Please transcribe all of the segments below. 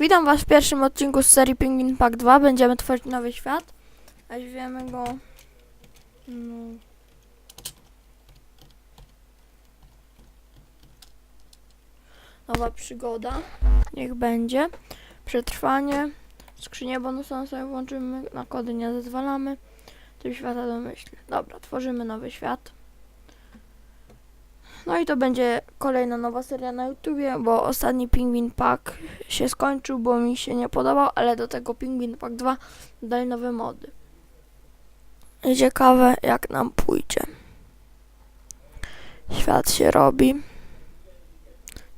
Witam Was w pierwszym odcinku z serii Penguin Pack 2. Będziemy tworzyć nowy świat. Weźmiemy go. No. Nowa przygoda. Niech będzie. Przetrwanie. Skrzynię bonusową sobie włączymy. Na kody nie zezwalamy. Typ świata. Dobra, tworzymy nowy świat. No i to będzie kolejna nowa seria na YouTubie, bo ostatni Penguin Pack się skończył, bo mi się nie podobał, ale do tego Penguin Pack 2 dali nowe mody. Ciekawe jak nam pójdzie. Świat się robi.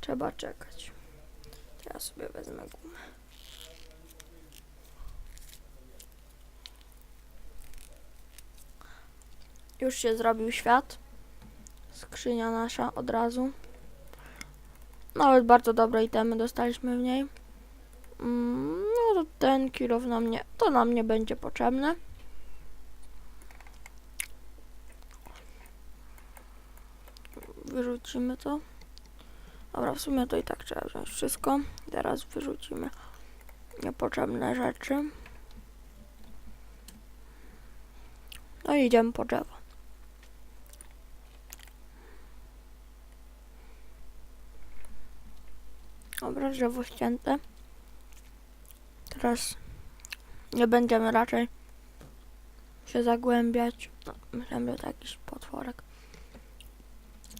Trzeba czekać. Ja sobie wezmę gumę. Już się zrobił świat. Skrzynia nasza od razu. Nawet bardzo dobre itemy dostaliśmy w niej. Mm, No to ten kilof nam nie, to nam nie będzie potrzebne. Wyrzucimy to. Dobra, w sumie to i tak trzeba wziąć wszystko. Teraz wyrzucimy niepotrzebne rzeczy. No i idziemy po drzewo. Dobra, drzewo ścięte. Teraz nie będziemy raczej się zagłębiać. No, myślałem, że to jakiś potworek.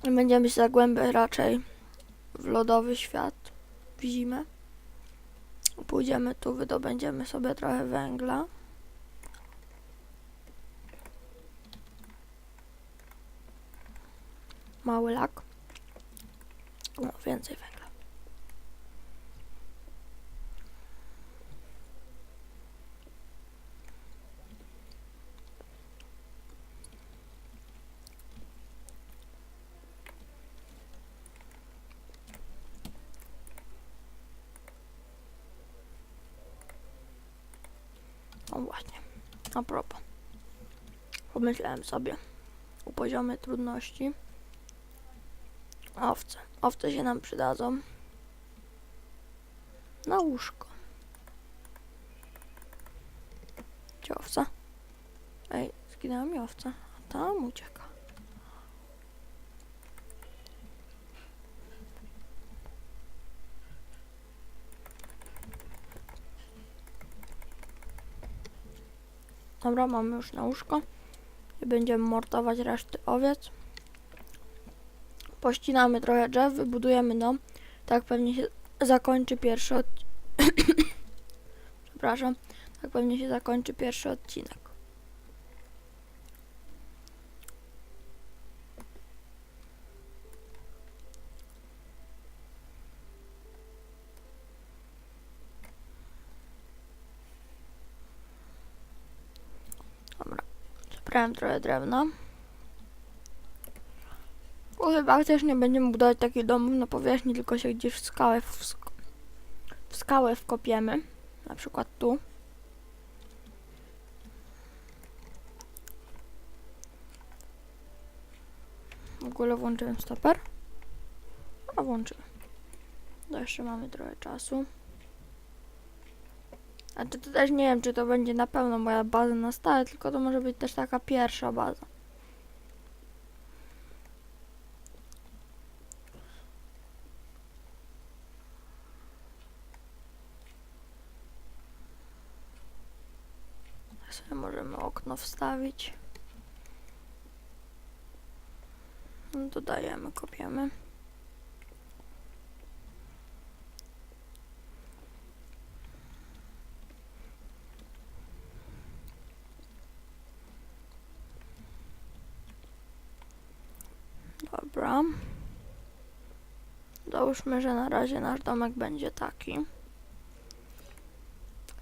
Nie będziemy się zagłębiać raczej w lodowy świat w zimę. Pójdziemy tu, wydobędziemy sobie trochę węgla. Mały lak. No, więcej węgla. O właśnie, a propos. Pomyślałem sobie u poziomie trudności. Owce. Owce się nam przydadzą. Na łóżko. Gdzie owca? Ej, zginęła mi owca. A tam ucieka. Dobra, mamy już na łóżko. I będziemy mordować reszty owiec. Pościnamy trochę drzew, wybudujemy dom. Tak pewnie się zakończy pierwszy od... Przepraszam. Tak pewnie się zakończy pierwszy odcinek. Dobra. Zebrałem trochę drewna. Bo chyba też nie będziemy budować takich domów na powierzchni, tylko się gdzieś w skałę, w, sk w skałę wkopiemy. Na przykład tu. W ogóle włączyłem stoper. A włączyłem. To jeszcze mamy trochę czasu. To, to też nie wiem, czy to będzie na pewno moja baza na stałe, tylko to może być też taka pierwsza baza. sobie możemy okno wstawić. No, Dodajemy, kopiemy. Dobra. Załóżmy, że na razie nasz domek będzie taki.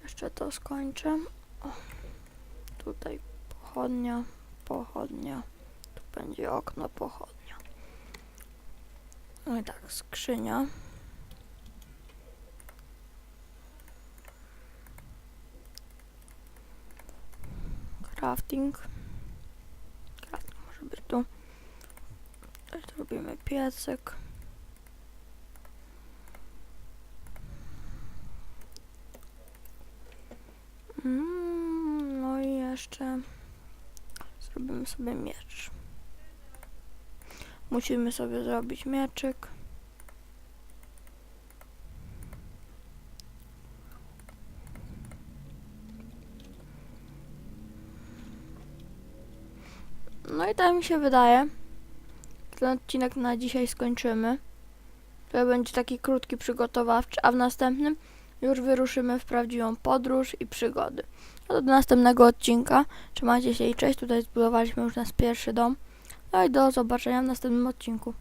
Jeszcze to skończę. O. Tutaj pochodnia, pochodnia. Tu będzie okno, pochodnia. No i tak, skrzynia. Crafting może być tu. Też zrobimy piecyk. Mm, no i jeszcze zrobimy sobie miecz. Musimy sobie zrobić mieczyk. No i tak mi się wydaje. Ten odcinek na dzisiaj skończymy. To będzie taki krótki przygotowawczy, a w następnym już wyruszymy w prawdziwą podróż i przygody. No do następnego odcinka. Trzymajcie się i cześć. Tutaj zbudowaliśmy już nasz pierwszy dom. No i do zobaczenia w następnym odcinku.